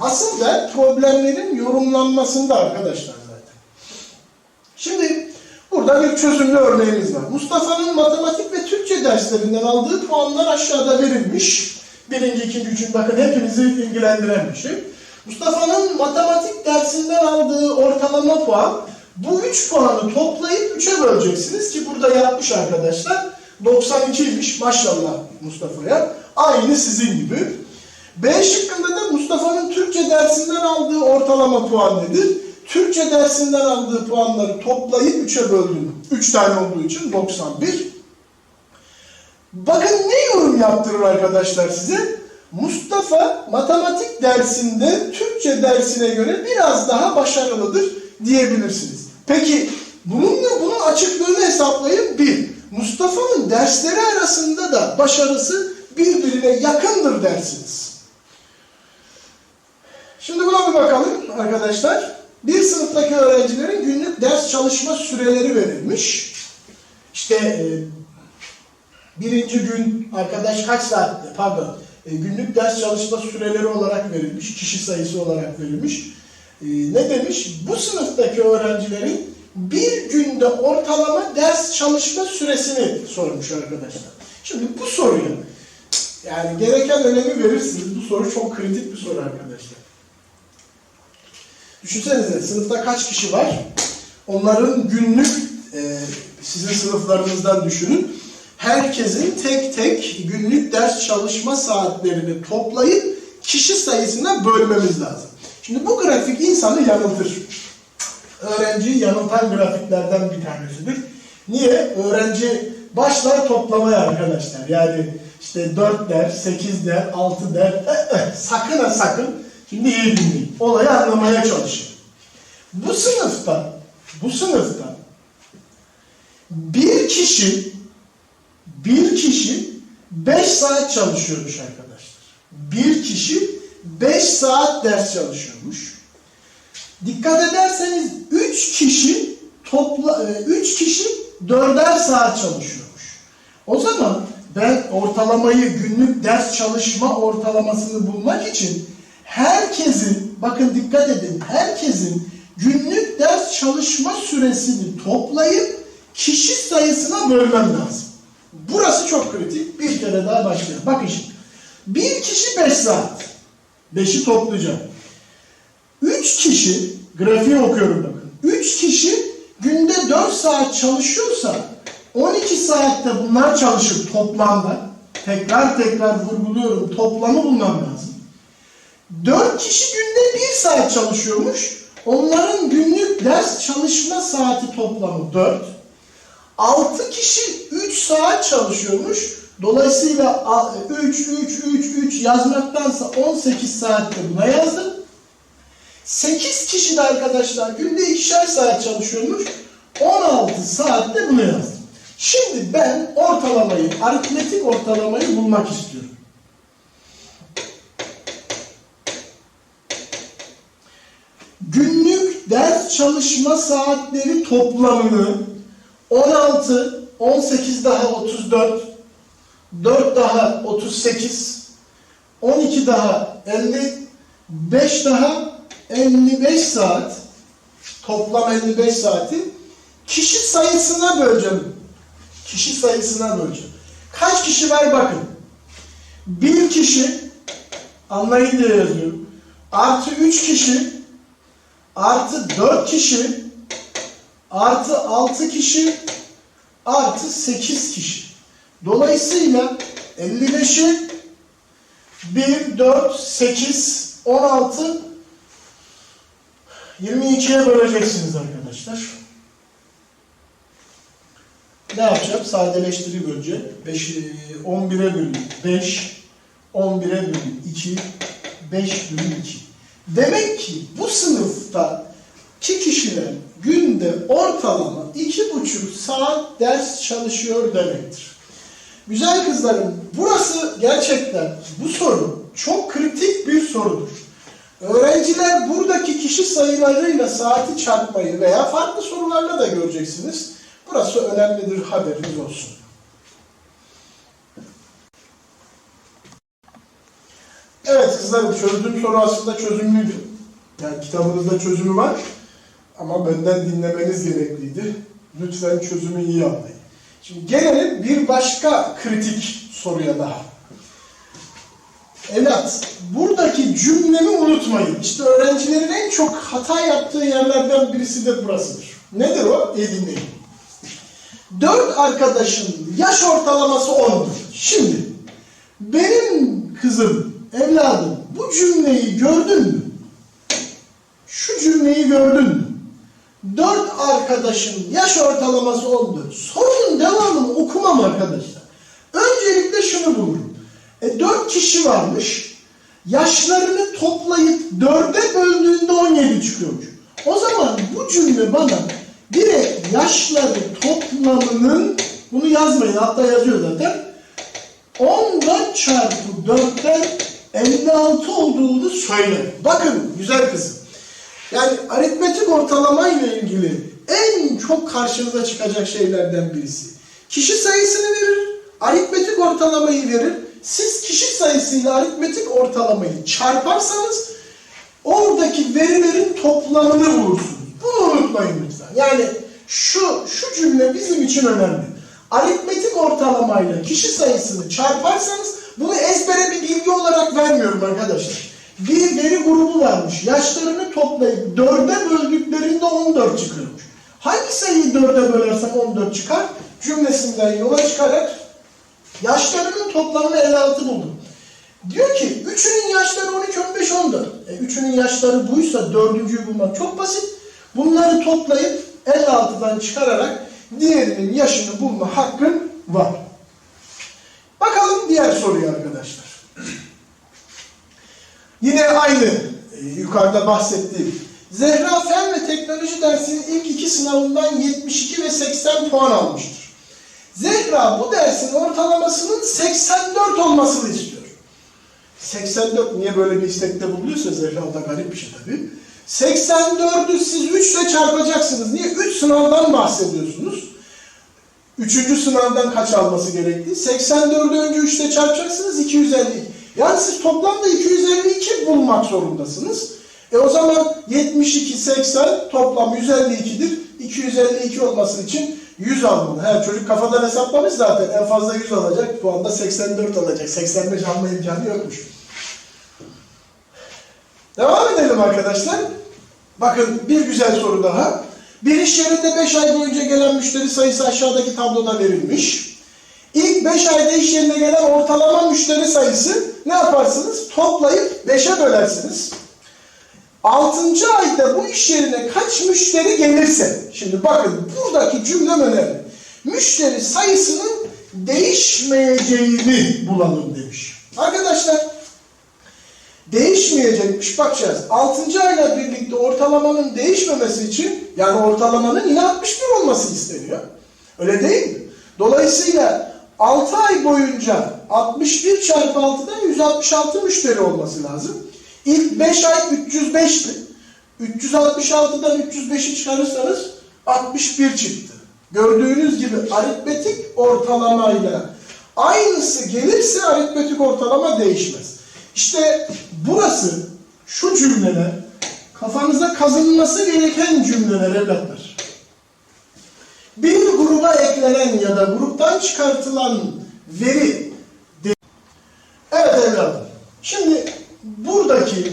Asıl da problemlerin yorumlanmasında arkadaşlar zaten. Şimdi burada bir çözümlü örneğimiz var. Mustafa'nın matematik ve Türkçe derslerinden aldığı puanlar aşağıda verilmiş. Birinci, ikinci, üçüncü bakın hepinizi ilgilendiren bir şey. Mustafa'nın matematik dersinden aldığı ortalama puan bu 3 puanı toplayıp 3'e böleceksiniz ki burada yapmış arkadaşlar. 92'ymiş maşallah Mustafa'ya. Aynı sizin gibi. B şıkkında da Mustafa'nın Türkçe dersinden aldığı ortalama puan nedir? Türkçe dersinden aldığı puanları toplayıp 3'e böldüm. 3 tane olduğu için 91. Bakın ne yorum yaptırır arkadaşlar size? Mustafa matematik dersinde Türkçe dersine göre biraz daha başarılıdır diyebilirsiniz. Peki bununla bunun açıklığını hesaplayın. Bir, Mustafa'nın dersleri arasında da başarısı birbirine yakındır dersiniz. Şimdi buna bir bakalım arkadaşlar. Bir sınıftaki öğrencilerin günlük ders çalışma süreleri verilmiş. İşte e, birinci gün arkadaş kaç saat pardon e, günlük ders çalışma süreleri olarak verilmiş, kişi sayısı olarak verilmiş. E, ne demiş? Bu sınıftaki öğrencilerin bir günde ortalama ders çalışma süresini sormuş arkadaşlar. Şimdi bu soruya yani gereken önemi verirsiniz. Bu soru çok kritik bir soru arkadaşlar. Düşünsenize sınıfta kaç kişi var? Onların günlük e, sizin sınıflarınızdan düşünün. Herkesin tek tek günlük ders çalışma saatlerini toplayıp kişi sayısına bölmemiz lazım. Şimdi bu grafik insanı yanıltır. Öğrenciyi yanıltan grafiklerden bir tanesidir. Niye? Öğrenci başlar toplamaya arkadaşlar. Yani işte 4 der, 8 der, 6 der. Eh, eh, sakın ha sakın. Şimdi iyi dinleyin. Olayı anlamaya çalışın. Bu sınıfta, bu sınıfta bir kişi bir kişi 5 saat çalışıyormuş arkadaşlar. Bir kişi 5 saat ders çalışıyormuş. Dikkat ederseniz 3 kişi topla 3 kişi 4'er saat çalışıyormuş. O zaman ben ortalamayı günlük ders çalışma ortalamasını bulmak için herkesin bakın dikkat edin herkesin günlük ders çalışma süresini toplayıp kişi sayısına bölmem lazım. Burası çok kritik. Bir kere daha başlayalım. Bakın şimdi. Bir kişi 5 saat. 5'i toplayacağım. 3 kişi, grafiği okuyorum bakın. 3 kişi günde 4 saat çalışıyorsa 12 saatte bunlar çalışır toplamda. Tekrar tekrar vurguluyorum. Toplamı bulmam lazım. 4 kişi günde 1 saat çalışıyormuş. Onların günlük ders çalışma saati toplamı 4. 6 kişi 3 saat çalışıyormuş. Dolayısıyla 3, 3, 3, 3 yazmaktansa 18 saatte buna yazdım. 8 kişi de arkadaşlar günde 2'şer saat çalışıyormuş. 16 saatte bunu yazdım. Şimdi ben ortalamayı, aritmetik ortalamayı bulmak istiyorum. Günlük ders çalışma saatleri toplamını 16, 18 daha 34, 4 daha 38, 12 daha 50, 5 daha 55 saat, toplam 55 saati kişi sayısına böleceğim. Kişi sayısına böleceğim. Kaç kişi var bakın. Bir kişi, anlayın diye yazıyorum. Artı 3 kişi, artı 4 kişi, artı 6 kişi, artı 8 kişi. Dolayısıyla 55'i 1, 4, 8, 16, 22'ye böleceksiniz arkadaşlar. Ne yapacağım? Sadeleştirip böleceğim. 5, 11'e bölün 5, 11'e bölün 2, 5 bölün 2. Demek ki bu sınıfta ki kişiler günde ortalama iki buçuk saat ders çalışıyor demektir. Güzel kızlarım, burası gerçekten bu soru çok kritik bir sorudur. Öğrenciler buradaki kişi sayılarıyla saati çarpmayı veya farklı sorularla da göreceksiniz. Burası önemlidir, haberiniz olsun. Evet kızlarım çözdüğüm soru aslında çözümlüydü. Yani kitabınızda çözümü var. Ama benden dinlemeniz gerekliydi. Lütfen çözümü iyi anlayın. Şimdi gelelim bir başka kritik soruya daha. Evlat, buradaki cümlemi unutmayın. İşte öğrencilerin en çok hata yaptığı yerlerden birisi de burasıdır. Nedir o? İyi dinleyin. Dört arkadaşın yaş ortalaması 10'dur. Şimdi benim kızım, evladım bu cümleyi gördün mü? Şu cümleyi gördün mü? Dört arkadaşın yaş ortalaması 10'dur. Sorunun devamını okumam arkadaşlar. Öncelikle şunu bulurum. E, dört kişi varmış. Yaşlarını toplayıp dörde böldüğünde 17 çıkıyormuş. O zaman bu cümle bana direkt yaşları toplamının bunu yazmayın hatta yazıyor zaten 14 çarpı 4'ten 56 olduğunu söyler. Bakın güzel kızım. Yani aritmetik ortalama ile ilgili en çok karşınıza çıkacak şeylerden birisi. Kişi sayısını verir, aritmetik ortalamayı verir. Siz kişi sayısıyla aritmetik ortalamayı çarparsanız oradaki verilerin toplamını bulursunuz. Bunu unutmayın lütfen. Yani şu şu cümle bizim için önemli. Aritmetik ortalamayla kişi sayısını çarparsanız bunu ezbere bir bilgi olarak vermiyorum arkadaşlar. Bir veri grubu varmış. Yaşlarını toplayıp dörde böldüklerinde 14 çıkıyormuş. Hangi sayıyı dörde bölersem 14 çıkar? Cümlesinden yola çıkarak yaşlarının toplamını 56 buldum. Diyor ki üçünün yaşları 12, 15, 14. E, üçünün yaşları buysa dördüncüyü bulmak çok basit. Bunları toplayıp 56'dan çıkararak diğerinin yaşını bulma hakkın var. Bakalım diğer soruya arkadaşlar. Yine aynı e, yukarıda bahsettiğim. Zehra Fen ve Teknoloji dersinin ilk iki sınavından 72 ve 80 puan almıştır. Zehra bu dersin ortalamasının 84 olmasını istiyor. 84 niye böyle bir istekte bulunuyorsa Zehra da garip bir şey tabii. 84'ü siz 3 ile çarpacaksınız. Niye? 3 sınavdan bahsediyorsunuz. Üçüncü sınavdan kaç alması gerektiği. 84'ü önce 3 ile çarpacaksınız 252. Yani siz toplamda 252 bulmak zorundasınız. E o zaman 72, 80 toplam 152'dir. 252 olması için 100 almalı. Her çocuk kafadan hesaplamış zaten. En fazla 100 alacak. Bu anda 84 alacak. 85 alma imkanı yokmuş. Devam edelim arkadaşlar. Bakın bir güzel soru daha. Bir iş yerinde 5 ay boyunca gelen müşteri sayısı aşağıdaki tabloda verilmiş. İlk 5 ayda iş yerine gelen ortalama müşteri sayısı ne yaparsınız? Toplayıp 5'e bölersiniz. 6. ayda bu iş yerine kaç müşteri gelirse, şimdi bakın buradaki cümlem önemli. Müşteri sayısının değişmeyeceğini bulalım demiş. Arkadaşlar değişmeyecekmiş bakacağız. 6. ayla birlikte ortalamanın değişmemesi için yani ortalamanın yine 61 olması isteniyor. Öyle değil mi? Dolayısıyla 6 ay boyunca 61 çarpı 6'dan 166 müşteri olması lazım. İlk 5 ay 305'ti. 366'dan 305'i çıkarırsanız 61 çıktı. Gördüğünüz gibi aritmetik ortalamayla aynısı gelirse aritmetik ortalama değişmez. İşte burası şu cümleler kafanıza kazınması gereken cümleler evlatlar. Bir gruba eklenen ya da gruptan çıkartılan veri Evet evladım. Şimdi buradaki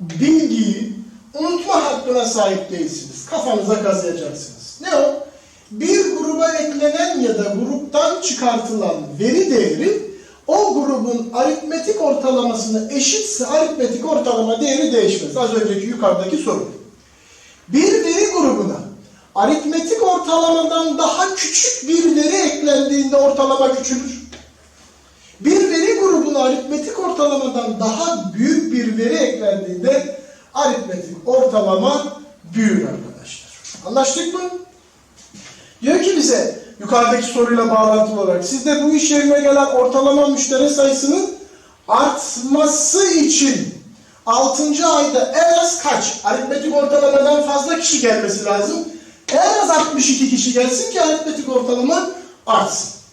bilgiyi unutma hakkına sahip değilsiniz. Kafanıza kazıyacaksınız. Ne o? Bir gruba eklenen ya da gruptan çıkartılan veri değeri o grubun aritmetik ortalamasına eşitse aritmetik ortalama değeri değişmez. Az önceki yukarıdaki soru. Bir veri grubuna aritmetik ortalamadan daha küçük bir veri eklendiğinde ortalama küçülür. Bir veri grubuna aritmetik ortalamadan daha büyük bir veri eklendiğinde aritmetik ortalama büyür arkadaşlar. Anlaştık mı? Diyor ki bize yukarıdaki soruyla bağlantılı olarak sizde bu iş yerine gelen ortalama müşteri sayısının artması için 6. ayda en az kaç? Aritmetik ortalamadan fazla kişi gelmesi lazım. En az 62 kişi gelsin ki aritmetik ortalama artsın.